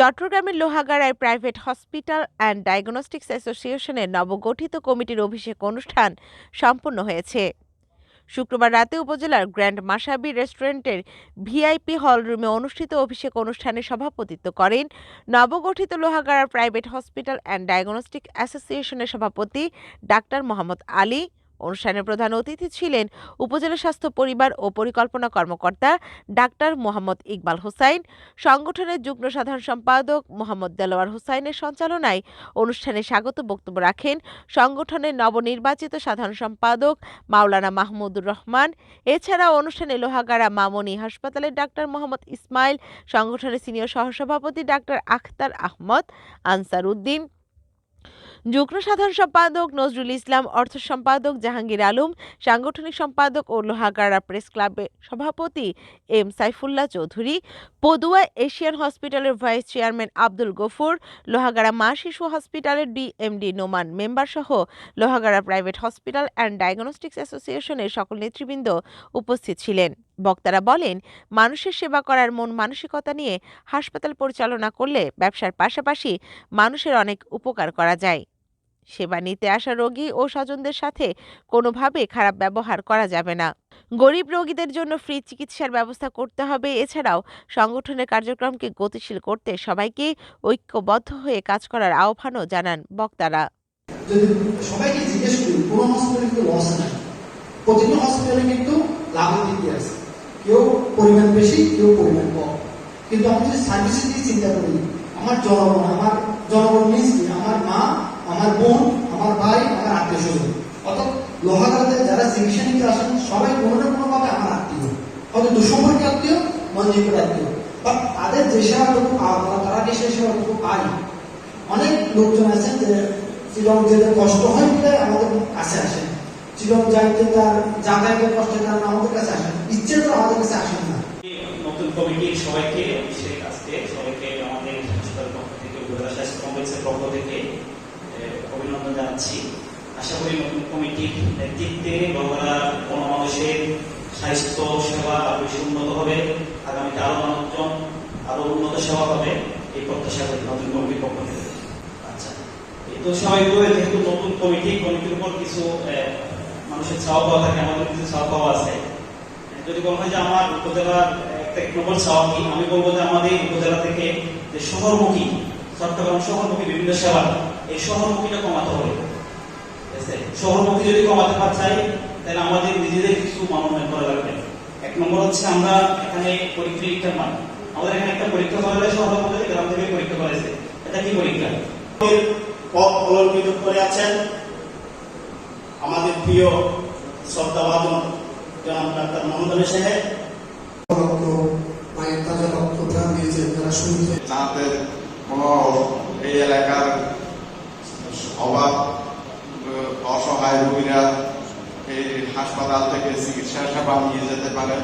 চট্টগ্রামের লোহাগাড়ায় private hospital and diagnostics অ্যাসোসিয়েশনের নবগঠিত কমিটির অভিষেক অনুষ্ঠান সম্পন্ন হয়েছে। শুক্রবার রাতে উপজেলার গ্র্যান্ড মাসাবি রেস্টুরেন্টের ভিআইপি হলরুমে অনুষ্ঠিত অভিষেক অনুষ্ঠানে সভাপতিত্ব করেন নবগঠিত Lohagara private hospital and diagnostic অ্যাসোসিয়েশনের সভাপতি ডাক্তার মোহাম্মদ আলী। অনুষ্ঠানের প্রধান অতিথি ছিলেন উপজেলা স্বাস্থ্য পরিবার ও পরিকল্পনা কর্মকর্তা ডাক্তার মোহাম্মদ ইকবাল হোসাইন, সংগঠনের যুগ্ম সাধারণ সম্পাদক মোহাম্মদ দেলোয়ার হোসাইনের সঞ্চালনায় অনুষ্ঠানে স্বাগত বক্তব্য রাখেন সংগঠনের নবনির্বাচিত সাধারণ সম্পাদক মাওলানা মাহমুদুর রহমান। এছাড়া অনুষ্ঠানে লোহাগাড়া মামনি হাসপাতালের ডাক্তার মোহাম্মদ ইসমাইল, সংগঠনের সিনিয়র সহসভাপতি ডাক্তার আখতার আহমদ, আনসার উদ্দিন যুগ্ম সাধারণ সম্পাদক নজরুল ইসলাম, অর্থ সম্পাদক জাহাঙ্গীর আলম, সাংগঠনিক সম্পাদক ও লোহাগাড়া প্রেস ক্লাবের সভাপতি এম সাইফুল্লাহ চৌধুরী, পদুয়া এশিয়ান হসপিটালের ভাইস চেয়ারম্যান আব্দুল গফুর, লোহাগাড়া মা শিশু হসপিটালের ডিএমডি নোমান মেম্বার সহ Lohagara private hospital and diagnostics অ্যাসোসিয়েশনের সকল নেতৃবৃন্দ উপস্থিত ছিলেন। বক্তারা বলেন, মানুষের সেবা করার মন মানসিকতা নিয়ে হাসপাতাল পরিচালনা করলে ব্যবসার পাশাপাশি মানুষের অনেক উপকার করা যায়। সেবা নিতে আসা রোগী ও স্বজনদের সাথে কোনোভাবে খারাপ ব্যবহার করা যাবে না। গরিব রোগীদের জন্য ফ্রি চিকিৎসার ব্যবস্থা করতে হবে। এছাড়াও সংগঠনের কার্যক্রমকে গতিশীল করতে সবাইকে ঐক্যবদ্ধ হয়ে কাজ করার আহ্বানও জানান বক্তারা। সবাইকে জিজ্ঞেস করি, কোনো হসপিটালে কিন্তু লস নাই। প্রতিটা হসপিটালে কিন্তু লাভের দিকে আছে। কেউ পরিমাণ বেশি, কেউ পরিমাণ কম। কিন্তু আমি যদি সার্ভিসের দিকে চিন্তা করি, আমার জনগণ আমার জনগণ মিন্স আমার মা, আমার বোন, আমার ভাই, আমার আত্মীয় স্বজন অর্থাৎ লোহাগাড়াতে যারা চিকিৎসা নিতে আসেন, সবাই কোনো না কোনো ভাবে আমার আত্মীয়। হয়তো দুঃসম্পর্কে আত্মীয় মঞ্জিকের আত্মীয়। বা তাদের যে সেবাটুকু পাওয়া তারা যে সেবাটুকু পায়, অনেক লোকজন আছেন যে শিলং যেতে কষ্ট হয় বলে আমাদের কাছে আসেন। শিলং যাইতে তার যাতায়াতের কষ্টের কারণে আমাদের কাছে আসেন, ইচ্ছে তো আমাদের কাছে আসেন না। নতুন কমিটির সবাইকে অভিষেক আজকে সবাইকে আমাদের হাসপাতাল পক্ষ থেকে স্বাস্থ্য অভিনন্দন জানাচ্ছি। আশা করি নতুন কমিটির নেতৃত্বে বাংলা কোনো মানুষের স্বাস্থ্য সেবা আরও বেশি উন্নত হবে। আগামীতে আরও মানুষজন, আরও উন্নত সেবা হবে এই প্রত্যাশা করি নতুন কমিটির পক্ষ থেকে। আচ্ছা তো সবাই যেহেতু নতুন কমিটি, কমিটির উপর কিছু মানুষের চাওয়া পাওয়া থাকে, আমাদের কিছু চাওয়া পাওয়া আছে। যদি বলা হয় যে আমার উপজেলার এক নম্বর চাওয়া কি, আমি বলব যে আমাদের উপজেলা থেকে যে শহরমুখী, চট্টগ্রাম শহরমুখী বিভিন্ন সেবা এই শহরমুখীটা কমাতে হবে। শহরমুখী যদি কমাতে পার চাই, তাহলে আমাদের নিজেদের কিছু মানোন্নয়ন করা লাগবে। এক নম্বর হচ্ছে আমরা এখানে পরীক্ষা মান। আমাদের এখানে একটা পরীক্ষা করা যায়, শহরের মধ্যে গ্রাম থেকে পরীক্ষা করেছে এটা কি পরীক্ষা? অলঙ্কিত করে আছেন। আমাদের প্রিয় শ্রদ্ধাভাজন যেমন ডাক্তার মোহাম্মদ আলী সাহেব। রক্ত মায়ের তাজা রক্ত প্রাণ দিয়েছে তারা শুনছে। যাতে কোনো এই এলাকার অভাব অসহায় রোগীরা এই হাসপাতাল থেকে চিকিৎসা সেবা নিয়ে যেতে পারে।